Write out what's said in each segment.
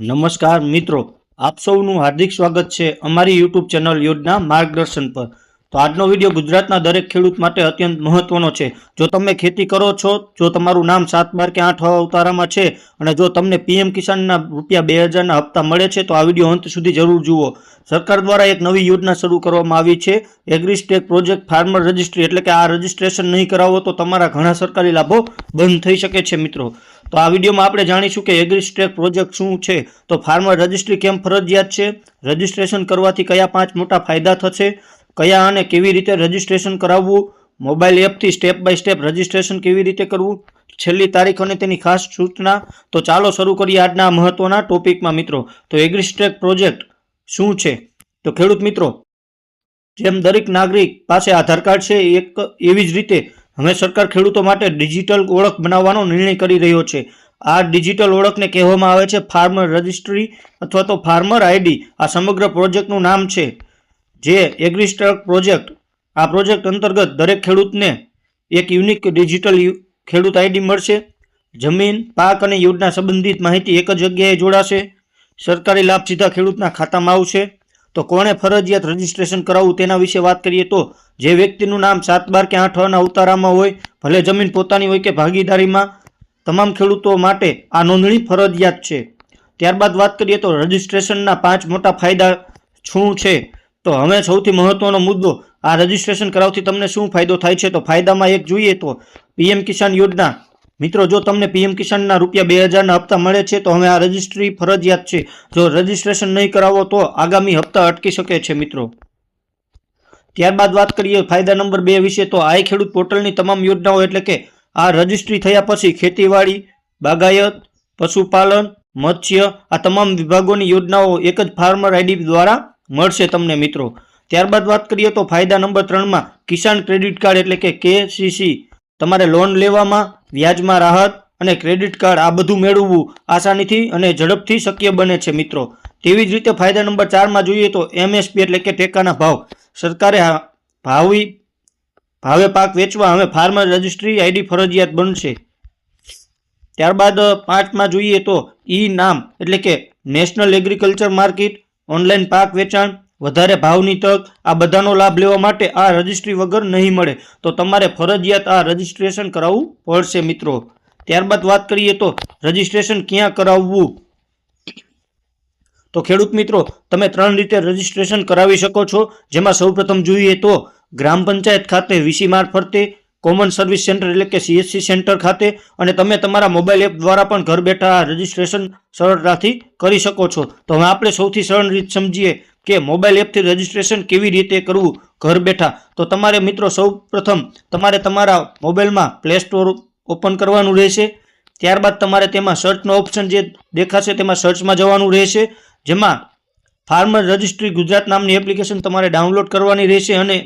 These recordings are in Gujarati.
નમસ્કાર મિત્રો આપ સૌનું હાર્દિક સ્વાગત છે અમારી યુટ્યુબ ચેનલ યોજના માર્ગદર્શન પર. તો આજનો વીડિયો ગુજરાતના દરેક ખેડૂત માટે અત્યંત મહત્વનો છે. જો તમે ખેતી કરો છો, જો તમારું નામ સાત બાર કે આઠ અવતારામાં છે, અને જો તમને પીએમ કિસાનના રૂપિયા બે હજારના હપ્તા મળે છે, તો આ વીડિયો અંત સુધી જરૂર જુઓ. સરકાર દ્વારા એક નવી યોજના શરૂ કરવામાં આવી છે. એગ્રીસ્ટેક પ્રોજેક્ટ ફાર્મર રજિસ્ટ્રી એટલે કે આ રજિસ્ટ્રેશન નહીં કરાવો તો તમારા ઘણા સરકારી લાભો બંધ થઈ શકે છે મિત્રો. તો આ વિડીયોમાં આપણે જાણીશું કે એગ્રીસ્ટેક પ્રોજેક્ટ શું છે. તો ફાર્મર રજિસ્ટ્રી કેમ ફરજિયાત છે? રજિસ્ટ્રેશન કરવાથી કયા પાંચ મોટા ફાયદા થશે? કયા અને કેવી રીતે રજિસ્ટ્રેશન કરાવવું મોબાઈલ એપથી સ્ટેપ બાય સ્ટેપ રજિસ્ટ્રેશન કેવી રીતે કરવું, છેલ્લી તારીખ અને તેની ખાસ સૂચના. તો ચાલો શરૂ કરીએ આજના મહત્વના ટોપિકમાં મિત્રો. તો એગ્રીસ્ટેક પ્રોજેક્ટ શું છે? તો ખેડૂત મિત્રો, જેમ દરેક નાગરિક પાસે આધાર કાર્ડ છે એક એવી જ રીતે હવે સરકાર ખેડૂતો માટે ડિજિટલ ઓળખ બનાવવાનો નિર્ણય કરી રહ્યો છે. આ ડિજિટલ ઓળખને કહેવામાં આવે છે ફાર્મર રજિસ્ટ્રી અથવા તો ફાર્મર આઈડી આ સમગ્ર પ્રોજેક્ટનું નામ છે જે એગ્રીસ્ટ્રક પ્રોજેક્ટ આ પ્રોજેક્ટ અંતર્ગત દરેક ખેડૂતને એક યુનિક ડિજિટલ ખેડૂત આઈડી મળશે. જમીન, પાક અને યોજના સંબંધિત માહિતી એક જ જગ્યાએ જોડાશે. સરકારી લાભ સીધા ખેડૂતના ખાતામાં આવશે. તો કોણે ફરજિયાત રજીસ્ટ્રેશન કરાવવું તેના વિશે વાત કરીએ તો જે વ્યક્તિનું નામ સાત બાર કે આઠ ના અવતારામાં હોય, ભલે જમીન પોતાની હોય કે ભાગીદારીમાં, તમામ ખેડૂતો માટે આ નોંધણી ફરજિયાત છે. ત્યારબાદ વાત કરીએ તો રજિસ્ટ્રેશનના પાંચ મોટા ફાયદા શું છે? તો હવે સૌથી મહત્વનો મુદ્દો આ રજિસ્ટ્રેશન કરાવથી તમને શું ફાયદો થાય છે? તો ફાયદામાં એક જોઈએ તો પીએમ કિસાન યોજના. મિત્રો, જો તમને પીએમ કિસાનના રૂપિયા બે હજારના હપ્તા મળે છે, તો હવે આ રજિસ્ટ્રી ફરજિયાત છે. જો રજિસ્ટ્રેશન નહીં કરાવો તો આગામી હપ્તા અટકી શકે છે, મિત્રો. ત્યારબાદ વાત કરીએ ફાયદા નંબર બે વિશે, તો આઈ ખેડૂત પોર્ટલની તમામ યોજનાઓ એટલે કે આ રજિસ્ટ્રી થયા પછી ખેતીવાડી, બાગાયત, પશુપાલન, મત્સ્ય આ તમામ વિભાગોની યોજનાઓ એક જ ફાર્મર આઈડી દ્વારા મળશે તમને મિત્રો. ત્યારબાદ વાત કરીએ તો ફાયદા નંબર ત્રણમાં કિસાન ક્રેડિટ કાર્ડ એટલે કે કેસીસી. તમારે લોન લેવામાં, વ્યાજમાં રાહત અને ક્રેડિટ કાર્ડ આ બધું મેળવવું આસાનીથી અને ઝડપથી શક્ય બને છે મિત્રો. તેવી જ રીતે ફાયદા નંબર ચારમાં જોઈએ તો એમએસપી એટલે કે ટેકાના ભાવ. સરકારે ભાવી, ભાવે પાક વેચવા હવે ફાર્મર રજિસ્ટ્રી આઈડી ફરજિયાત બનશે. ત્યારબાદ પાંચમાં જોઈએ તો ઈ નામ એટલે કે નેશનલ એગ્રીકલ્ચર માર્કેટ ઓનલાઈન પાક વેચાણ, વધારે ભાવની તક, આ બધાનો લાભ લેવા માટે આ રજિસ્ટ્રી વગર નહીં મળે. તો તમારે ફરજિયાત આ રજિસ્ટ્રેશન કરાવવું પડશે મિત્રો. ત્યારબાદ વાત કરીએ તો રજિસ્ટ્રેશન ક્યાં કરાવવું? તો ખેડૂત મિત્રો, તમે ત્રણ રીતે રજિસ્ટ્રેશન કરાવી શકો છો. જેમાં સૌપ્રથમ જોઈએ તો ગ્રામ પંચાયત ખાતે વીસી મારફતે કોમન સર્વિસ સેન્ટર એટલે કે સીએસસી સેન્ટર ખાતે અને તમે તમારા મોબાઈલ એપ દ્વારા પણ ઘર બેઠા રજીસ્ટ્રેશન સરળતાથી કરી શકો છો. તો હવે આપણે સૌથી સરળ રીત સમજીએ કે મોબાઈલ એપથી રજિસ્ટ્રેશન કેવી રીતે કરવું ઘર બેઠા. તો તમારે મિત્રો સૌ તમારે તમારા મોબાઈલમાં પ્લે સ્ટોર ઓપન કરવાનું રહેશે. ત્યારબાદ તમારે તેમાં સર્ચનો ઓપ્શન જે દેખાશે તેમાં સર્ચમાં જવાનું રહેશે. જેમાં ફાર્મર રજિસ્ટ્રી ગુજરાત નામની એપ્લિકેશન તમારે ડાઉનલોડ કરવાની રહેશે અને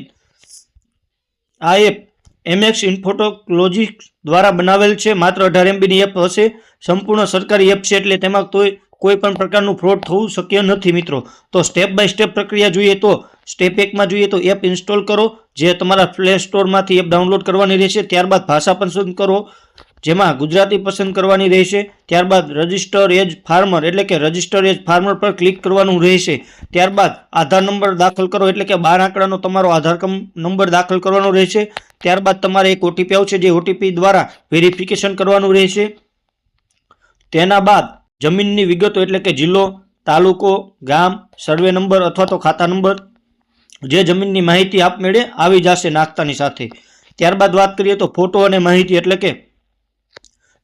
આ એપ એમએક્સ ઇન્ફોટોલોજી દ્વારા બનાવેલ છે. માત્ર અઢાર એમબીની એપ હશે. સંપૂર્ણ સરકારી એપ છે એટલે તેમાં કોઈ કોઈ પણ પ્રકારનું ફ્રોડ થવું શક્ય નથી મિત્રો. તો સ્ટેપ બાય સ્ટેપ પ્રક્રિયા જોઈએ તો સ્ટેપ એકમાં જોઈએ તો એપ ઇન્સ્ટોલ કરો. જે તમારા પ્લે સ્ટોરમાંથી એપ ડાઉનલોડ કરવાની રહેશે. ત્યારબાદ ભાષા પસંદ કરો. જેમાં ગુજરાતી પસંદ કરવાની રહેશે, ત્યારબાદ રજિસ્ટર એજ ફાર્મર એટલે કે રજિસ્ટર એજ ફાર્મર પર ક્લિક કરવાનું રહેશે. ત્યારબાદ આધાર નંબર દાખલ કરો એટલે કે બાર આંકડાનો તમારો આધાર નંબર દાખલ કરવાનો રહેશે. ત્યારબાદ તમારે એક ઓટીપી આવશે જે ઓટીપી દ્વારા વેરિફિકેશન કરવાનું રહેશે. તેના બાદ જમીનની વિગતો એટલે કે જિલ્લો, તાલુકો, ગામ, સર્વે નંબર અથવા તો ખાતા નંબર, જે જમીનની માહિતી આપમેળે આવી જશે નાખતાની સાથે. ત્યારબાદ વાત કરીએ તો ફોટો અને માહિતી એટલે કે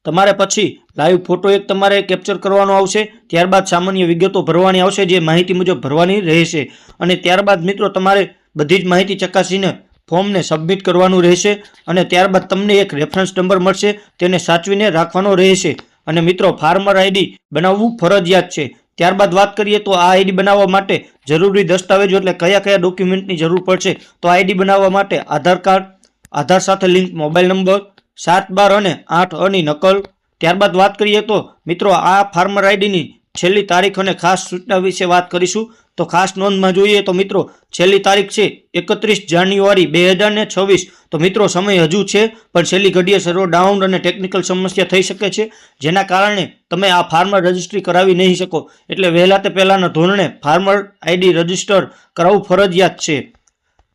તમારે પછી લાઈવ ફોટો એક તમારે કેપ્ચર કરવાનો આવશે, ત્યારબાદ સામાન્ય વિગતો ભરવાની આવશે, જે માહિતી મુજબ ભરવાની રહેશે. અને ત્યારબાદ મિત્રો તમારે બધી જ માહિતી ચકાસીને ફોર્મને સબમિટ કરવાનું રહેશે અને ત્યારબાદ તમને એક રેફરન્સ નંબર મળશે, તેને સાચવીને રાખવાનો રહેશે. અને મિત્રો ફાર્મર આઈડી બનાવવું ફરજિયાત છે. ત્યારબાદ વાત કરીએ તો આ આઈડી બનાવવા માટે જરૂરી દસ્તાવેજો એટલે કયા કયા ડોક્યુમેન્ટની જરૂર પડશે, તો આઈડી બનાવવા માટે આધાર કાર્ડ, આધાર સાથે લિંક મોબાઈલ નંબર સાત, બાર અને આઠ અની નકલ. ત્યારબાદ વાત કરીએ તો, મિત્રો, આ ફાર્મર આઈડીની છેલ્લી તારીખ અને ખાસ સૂચના વિશે વાત કરીશું. તો ખાસ નોંધમાં જોઈએ તો, મિત્રો, છેલ્લી તારીખ છે એકત્રીસ જાન્યુઆરી બે હજાર છવ્વીસ. તો, મિત્રો, સમય હજુ છે, પણ છેલ્લી ઘડીએ સર્વર ડાઉન અને ટેકનિકલ સમસ્યા થઈ શકે છે, જેના કારણે તમે આ ફાર્મર રજિસ્ટ્રી કરાવી નહીં શકો. એટલે વહેલા તે પહેલાંના ધોરણે ફાર્મર આઈડી રજિસ્ટર કરાવવું ફરજિયાત છે.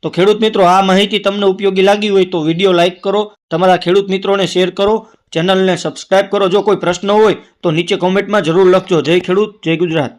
તો ખેડૂત મિત્રો, આ માહિતી તમને ઉપયોગી લાગી હોય તો વીડિયો લાઇક કરો, તમારા ખેડૂત મિત્રોને શેર કરો, ચેનલને સબસ્ક્રાઇબ કરો. જો કોઈ પ્રશ્ન હોય તો નીચે કોમેન્ટમાં જરૂર લખજો. જય ખેડૂત, જય ગુજરાત.